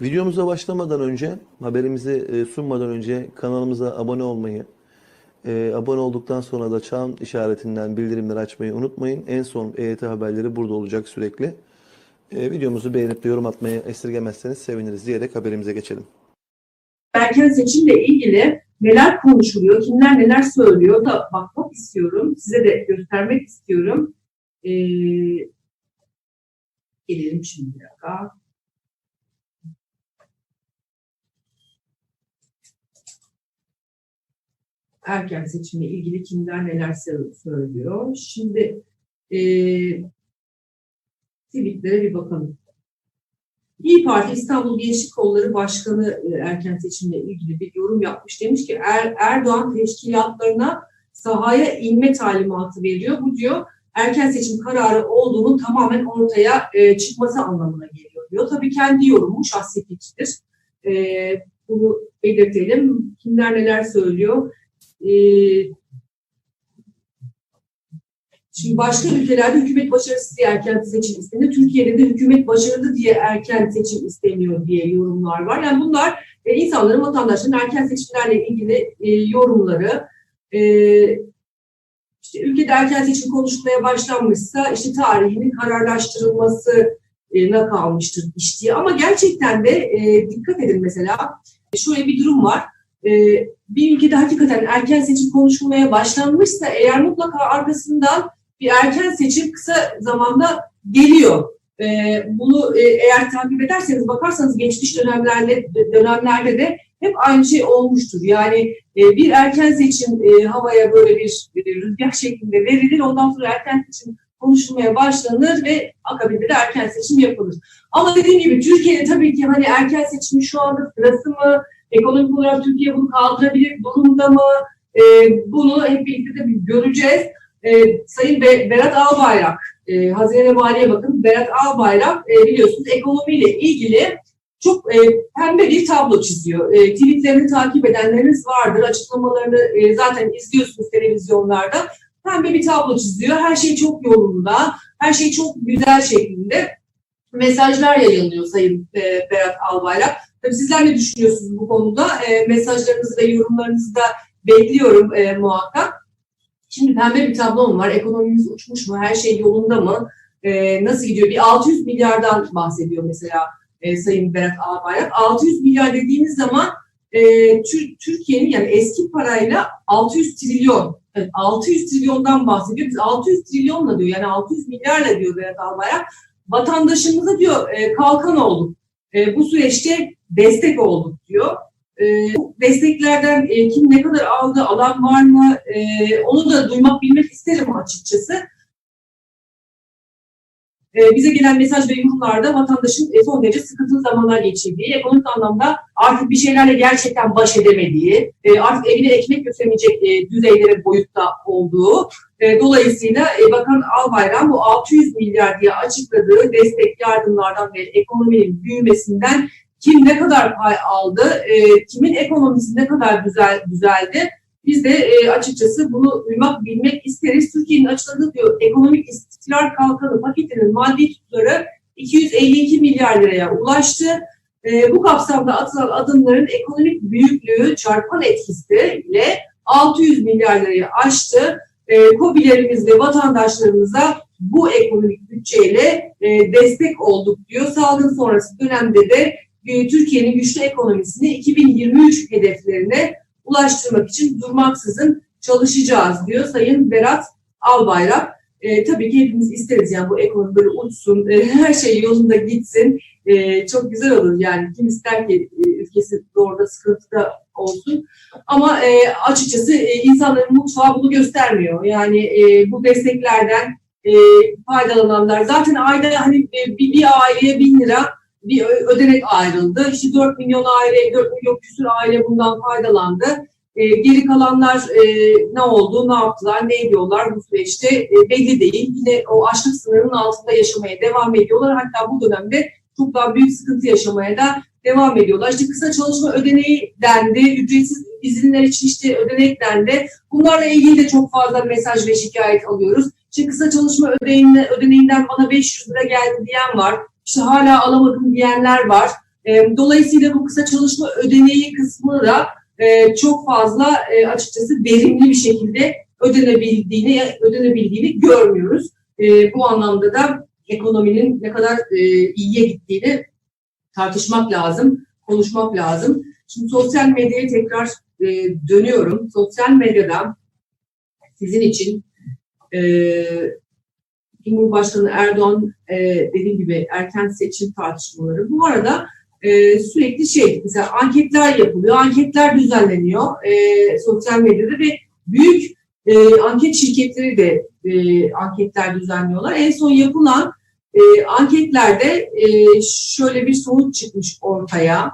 Videomuza başlamadan önce, haberimizi e, sunmadan önce kanalımıza abone olmayı, e, abone olduktan sonra da çan işaretinden bildirimleri açmayı unutmayın. En son EYT haberleri burada olacak sürekli. E, videomuzu beğenip de yorum atmayı esirgemezseniz seviniriz diyerek haberimize geçelim. erken seçimle ilgili neler konuşuluyor, kimler neler söylüyor da bakmak istiyorum. Size de göstermek istiyorum. Ee, gelelim şimdi bir. Erken seçimle ilgili kimler neler sö- söylüyor. Şimdi e, tweetlere bir bakalım. İyi Parti İstanbul Gençlik Kolları Başkanı e, erken seçimle ilgili bir yorum yapmış. Demiş ki er, Erdoğan teşkilatlarına sahaya inme talimatı veriyor. Bu diyor erken seçim kararı olduğunun tamamen ortaya e, çıkması anlamına geliyor diyor. Tabii kendi yorumu şahsi fikirdir. E, bunu belirtelim. Kimler neler söylüyor. E, Şimdi başka ülkelerde hükümet başarısız diye erken seçim isteniyor. Türkiye'de de hükümet başarılı diye erken seçim isteniyor diye yorumlar var. Yani bunlar e, insanların, vatandaşların erken seçimlerle ilgili e, yorumları. E, işte ülkede erken seçim konuşulmaya başlanmışsa işte tarihinin kararlaştırılmasına kalmıştır iş diye. Ama gerçekten de e, dikkat edin mesela şöyle bir durum var. E, bir ülkede hakikaten erken seçim konuşulmaya başlanmışsa eğer mutlaka arkasından bir erken seçim kısa zamanda geliyor. Ee, bunu e, eğer takip ederseniz bakarsanız geçmiş dönemlerde dönemlerde de hep aynı şey olmuştur. Yani e, bir erken seçim e, havaya böyle bir rüzgar şeklinde verilir. Ondan sonra erken seçim konuşulmaya başlanır ve akabinde de erken seçim yapılır. Ama dediğim gibi Türkiye'de tabii ki hani erken seçimin şu anda sırası mı? Ekonomik olarak Türkiye bunu kaldırabilir durumda mı? E, bunu hep birlikte de göreceğiz. E, Sayın Be- Berat Albayrak, e, Hazine Maliye Bakanı Berat Albayrak e, biliyorsunuz ekonomiyle ilgili çok e, pembe bir tablo çiziyor. E, tweetlerini takip edenleriniz vardır, açıklamalarını e, zaten izliyorsunuz televizyonlarda. Pembe bir tablo çiziyor, her şey çok yolunda, her şey çok güzel şeklinde mesajlar yayınlıyor Sayın e, Berat Albayrak. Tabii sizler ne düşünüyorsunuz bu konuda? E, mesajlarınızı ve yorumlarınızı da bekliyorum e, muhakkak. Şimdi pembe bir tablom var. Ekonomimiz uçmuş mu? Her şey yolunda mı? Ee, nasıl gidiyor? Bir 600 milyardan bahsediyor mesela e, Sayın Berat Albayrak. 600 milyar dediğimiz zaman e, Tür- Türkiye'nin yani eski parayla 600 trilyon. Evet, 600 trilyondan bahsediyor. Biz 600 trilyonla diyor yani 600 milyarla diyor Berat Albayrak. Vatandaşımıza diyor e, kalkan olduk. E, bu süreçte destek olduk diyor. E, bu desteklerden e, kim ne kadar aldı, alan var mı? E, onu da duymak, bilmek isterim açıkçası. E, bize gelen mesaj ve yorumlarda vatandaşın e, son derece sıkıntılı zamanlar geçirdiği, ekonomik anlamda artık bir şeylerle gerçekten baş edemediği, e, artık evine ekmek götüremeyecek e, düzeylere boyutta olduğu, e, dolayısıyla e, Bakan Albayrak bu 600 milyar diye açıkladığı destek yardımlardan ve ekonominin büyümesinden kim ne kadar pay aldı, e, kimin ekonomisi ne kadar güzel düzeldi. Biz de e, açıkçası bunu duymak, bilmek isteriz. Türkiye'nin açıkladığı diyor ekonomik istikrar kalkanı paketinin maddi tutarı 252 milyar liraya ulaştı. E, bu kapsamda atılan adımların ekonomik büyüklüğü çarpan etkisiyle 600 milyar lirayı aştı. E, KOBİ'lerimiz ve vatandaşlarımıza bu ekonomik bütçeyle e, destek olduk diyor. Salgın sonrası dönemde de Türkiye'nin güçlü ekonomisini 2023 hedeflerine ulaştırmak için durmaksızın çalışacağız diyor Sayın Berat Albayrak. E, tabii ki hepimiz isteriz yani bu ekonomi böyle uçsun, e, her şey yolunda gitsin. E, çok güzel olur yani kim ister ki e, ülkesi doğruda sıkıntıda olsun. Ama e, açıkçası e, insanların mutfağı bunu göstermiyor. Yani e, bu desteklerden e, faydalananlar zaten ayda hani e, bir, bir aileye bin lira bir ödenek ayrıldı. İşte 4 milyon aile, 4 milyon küsur aile bundan faydalandı. E, geri kalanlar e, ne oldu, ne yaptılar, ne ediyorlar bu süreçte e, belli değil. Yine o açlık sınırının altında yaşamaya devam ediyorlar. Hatta bu dönemde çok daha büyük sıkıntı yaşamaya da devam ediyorlar. İşte kısa çalışma ödeneği dendi, ücretsiz izinler için işte ödenek dendi. Bunlarla ilgili de çok fazla mesaj ve şikayet alıyoruz. İşte kısa çalışma ödeneğinden, ödeneğinden bana 500 lira geldi diyen var. İşte hala alamadım diyenler var. E, dolayısıyla bu kısa çalışma ödeneği kısmı da e, çok fazla e, açıkçası verimli bir şekilde ödenebildiğini ödenebildiğini görmüyoruz. E, bu anlamda da ekonominin ne kadar e, iyiye gittiğini tartışmak lazım, konuşmak lazım. Şimdi sosyal medyaya tekrar dönüyorum. Sosyal medyada sizin için Cumhurbaşkanı Erdoğan e, dediğim gibi erken seçim tartışmaları. Bu arada e, sürekli şey mesela anketler yapılıyor, anketler düzenleniyor e, sosyal medyada ve büyük e, anket şirketleri de e, anketler düzenliyorlar. En son yapılan e, anketlerde e, şöyle bir sonuç çıkmış ortaya.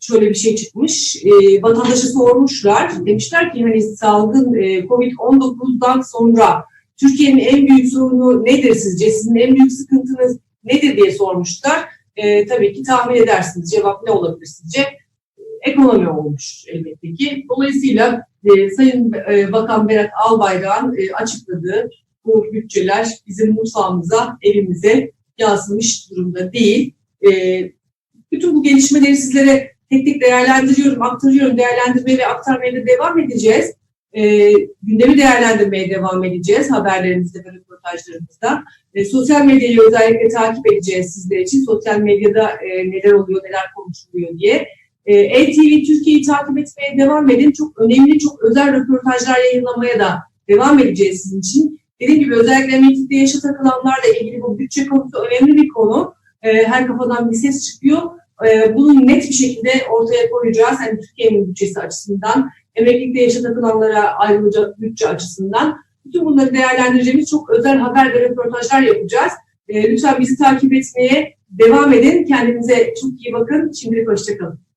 Şöyle bir şey çıkmış. E, vatandaşı sormuşlar. Demişler ki hani salgın e, Covid-19'dan sonra Türkiye'nin en büyük sorunu nedir sizce? Sizin en büyük sıkıntınız nedir diye sormuşlar. E, tabii ki tahmin edersiniz. Cevap ne olabilir sizce? Ekonomi olmuş elbette ki. Dolayısıyla e, Sayın e, Bakan Berat Albayrak'ın e, açıkladığı bu bütçeler bizim mutfağımıza, evimize yansımış durumda değil. E, bütün bu gelişmeleri sizlere tek tek değerlendiriyorum, aktarıyorum, değerlendirmeye ve aktarmaya da devam edeceğiz. E, gündemi değerlendirmeye devam edeceğiz haberlerimizde ve röportajlarımızda. E, sosyal medyayı özellikle takip edeceğiz sizler için. Sosyal medyada e, neler oluyor, neler konuşuluyor diye. E, NTV Türkiye'yi takip etmeye devam edin. Çok önemli, çok özel röportajlar yayınlamaya da devam edeceğiz sizin için. Dediğim gibi özellikle emeklilikte yaşa takılanlarla ilgili bu bütçe konusu önemli bir konu. E, her kafadan bir ses çıkıyor. E, bunu net bir şekilde ortaya koyacağız. Hani Türkiye'nin bütçesi açısından, emeklilikte yaşa takılanlara ayrılacak bütçe açısından. Bütün bunları değerlendireceğimiz çok özel haber ve röportajlar yapacağız. E, lütfen bizi takip etmeye devam edin. Kendinize çok iyi bakın. Şimdilik hoşçakalın.